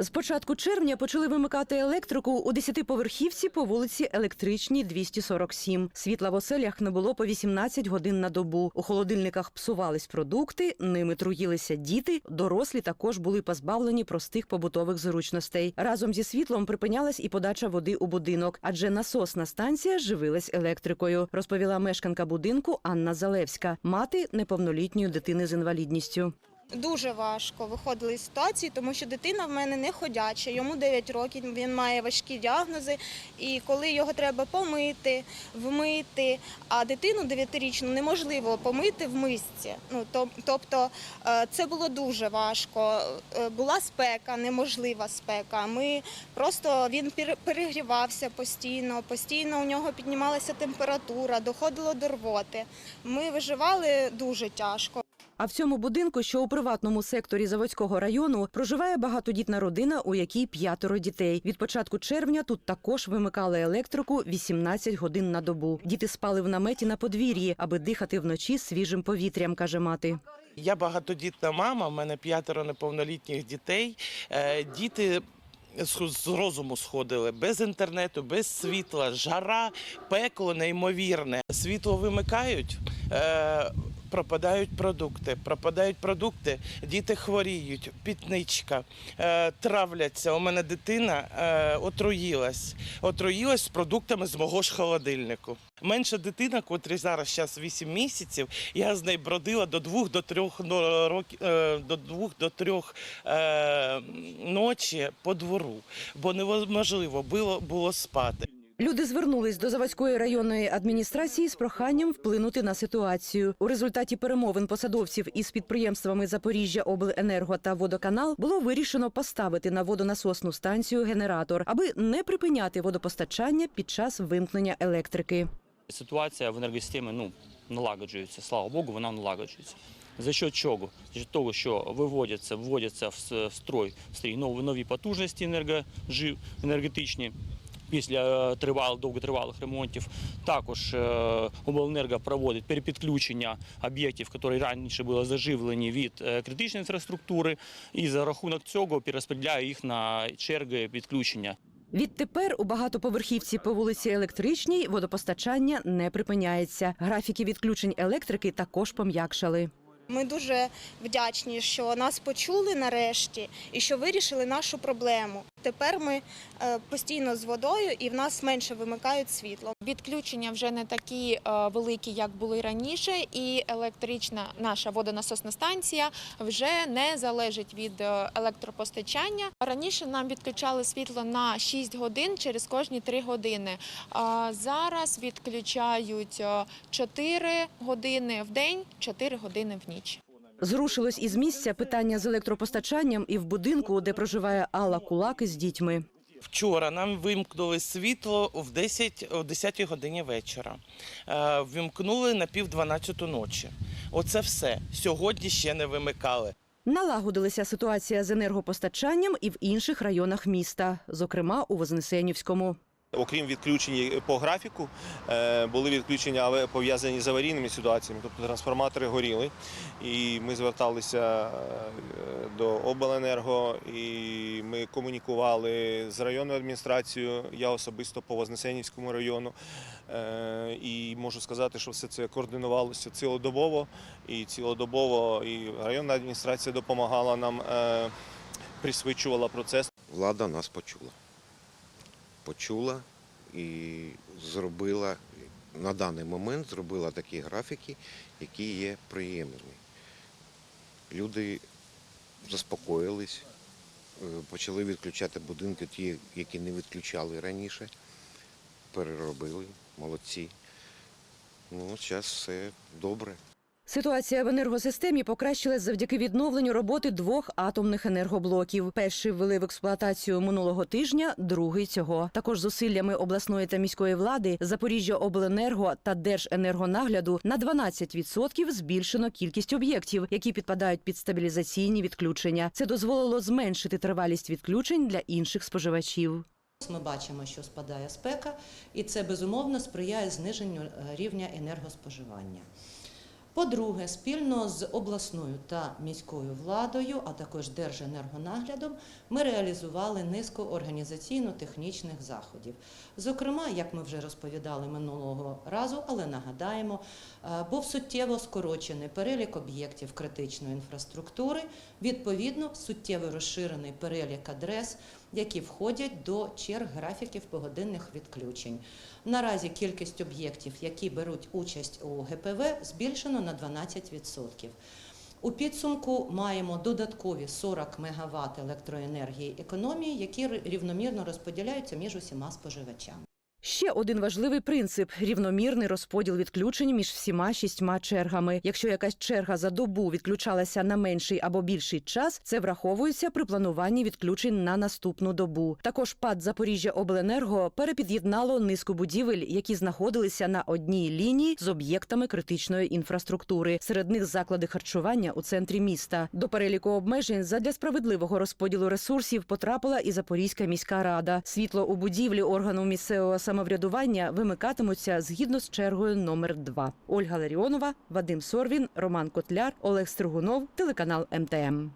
З початку червня почали вимикати електрику у 10-поверхівці по вулиці Електричній 247. Світла в оселях не було по 18 годин на добу. У холодильниках псувались продукти, ними труїлися діти. Дорослі також були позбавлені простих побутових зручностей. Разом зі світлом припинялась і подача води у будинок, адже насосна станція живилась електрикою, розповіла мешканка будинку Анна Залевська, мати неповнолітньої дитини з інвалідністю. Дуже важко виходили з ситуації, тому що дитина в мене не ходяча, йому 9 років, він має важкі діагнози. І коли його треба помити, вмити, а дитину 9-річну неможливо помити в мисці. Ну, тобто е, це було дуже важко. Е, Була спека, неможлива спека. Ми просто він перегрівався постійно, постійно у нього піднімалася температура, доходило до рвоти. Ми виживали дуже тяжко. А в цьому будинку, що у приватному секторі Заводського району, проживає багатодітна родина, у якій п'ятеро дітей. Від початку червня тут також вимикали електрику 18 годин на добу. Діти спали в наметі на подвір'ї, аби дихати вночі свіжим повітрям, каже мати. Я багатодітна мама, в мене п'ятеро неповнолітніх дітей. Е, Діти з з розуму сходили без інтернету, без світла, жара, пекло неймовірне. Світло вимикають. Пропадають продукти, пропадають продукти, діти хворіють, пітничка, е, травляться. У мене дитина е, отруїлась. Отруїлась з продуктами з мого ж холодильнику. Менша дитина, котрій зараз зараз 8 місяців, я з нею бродила до двох до трьох років е, до двох до трьох ночі по двору, бо неможливо було, було спати. Люди звернулись до Заводської районної адміністрації з проханням вплинути на ситуацію. У результаті перемовин посадовців із підприємствами Запоріжжя Обленерго та Водоканал було вирішено поставити на водонасосну станцію генератор, аби не припиняти водопостачання під час вимкнення електрики. Ситуація в енергосистемі ну, налагоджується, слава Богу, вона налагоджується. За счет чого? За счет того, що виводяться, вводяться в строй, в стрій нові, нові потужності енергетичні після е, тривалих, довготривалих ремонтів. Також е, обленерго проводить перепідключення об'єктів, які раніше були заживлені від е, критичної інфраструктури, і за рахунок цього перерозподіляє їх на черги підключення. Відтепер у багатоповерхівці по вулиці Електричній водопостачання не припиняється. Графіки відключень електрики також пом'якшали. Ми дуже вдячні, що нас почули нарешті і що вирішили нашу проблему. Тепер ми е, постійно з водою і в нас менше вимикають світло. Відключення вже не такі е, великі, як були раніше, і електрична наша водонасосна станція вже не залежить від е, електропостачання. Раніше нам відключали світло на 6 годин через кожні 3 години. Зараз відключають е, 4 години в день, 4 години в ніч. Зрушилось із місця питання з електропостачанням і в будинку, де проживає Алла Кулак із дітьми. Вчора нам вимкнули світло в 10, о 10 годині вечора. Е, Вимкнули на пів 12 ночі. Оце все. Сьогодні ще не вимикали. Налагодилася ситуація з енергопостачанням і в інших районах міста, зокрема у Вознесенівському. Окрім відключень по графіку, е, були відключення але пов'язані з аварійними ситуаціями, тобто трансформатори горіли. І ми зверталися е, до обленерго, і ми комунікували з районною адміністрацією, я особисто по Вознесенівському району. Е, І можу сказати, що все це координувалося цілодобово, і цілодобово і районна адміністрація допомагала нам, присвичувала процес. влада нас почула. Почула і зробила на даний момент зробила такі графіки, які є приємними. Люди заспокоїлись, е, почали відключати будинки, ті, які не відключали раніше, переробили, молодці. Ну, зараз все добре. Ситуація в енергосистемі покращилась завдяки відновленню роботи двох атомних енергоблоків. Перший ввели в експлуатацію минулого тижня, другий цього. Також зусиллями обласної та міської влади Запоріжжя Обленерго та Держенергонагляду на 12% збільшено кількість об'єктів, які підпадають під стабілізаційні відключення. Це дозволило зменшити тривалість відключень для інших споживачів. Ми бачимо, що спадає спека, і це безумовно сприяє зниженню е, рівня енергоспоживання. По-друге, спільно з обласною та міською владою, а також Держенергонаглядом, ми реалізували низку організаційно-технічних заходів. Зокрема, як ми вже розповідали минулого разу, але нагадаємо, е, був суттєво скорочений перелік об'єктів критичної інфраструктури, відповідно, суттєво розширений перелік адрес, які входять до черг графіків погодинних відключень. Наразі кількість об'єктів, які беруть участь у ГПВ, збільшено на 12%. У підсумку маємо додаткові 40 МВт електроенергії економії, які рівномірно розподіляються між усіма споживачами. Ще один важливий принцип рівномірний розподіл відключень між всіма шістьма чергами. Якщо якась черга за добу відключалася на менший або більший час, це враховується при плануванні відключень на наступну добу. Також ПАД Запоріжжя Обленерго перепід'єднало низку будівель, які знаходилися на одній лінії з об'єктами критичної інфраструктури. Серед них заклади харчування у центрі міста. До переліку обмежень задля справедливого розподілу ресурсів потрапила і Запорізька міська рада. Світло у будівлі органу місцевого самоврядування вимикатимуться згідно з чергою номер 2 Ольга Ларіонова, Вадим Сорвін, Роман Котляр, Олег Стригунов, телеканал МТМ.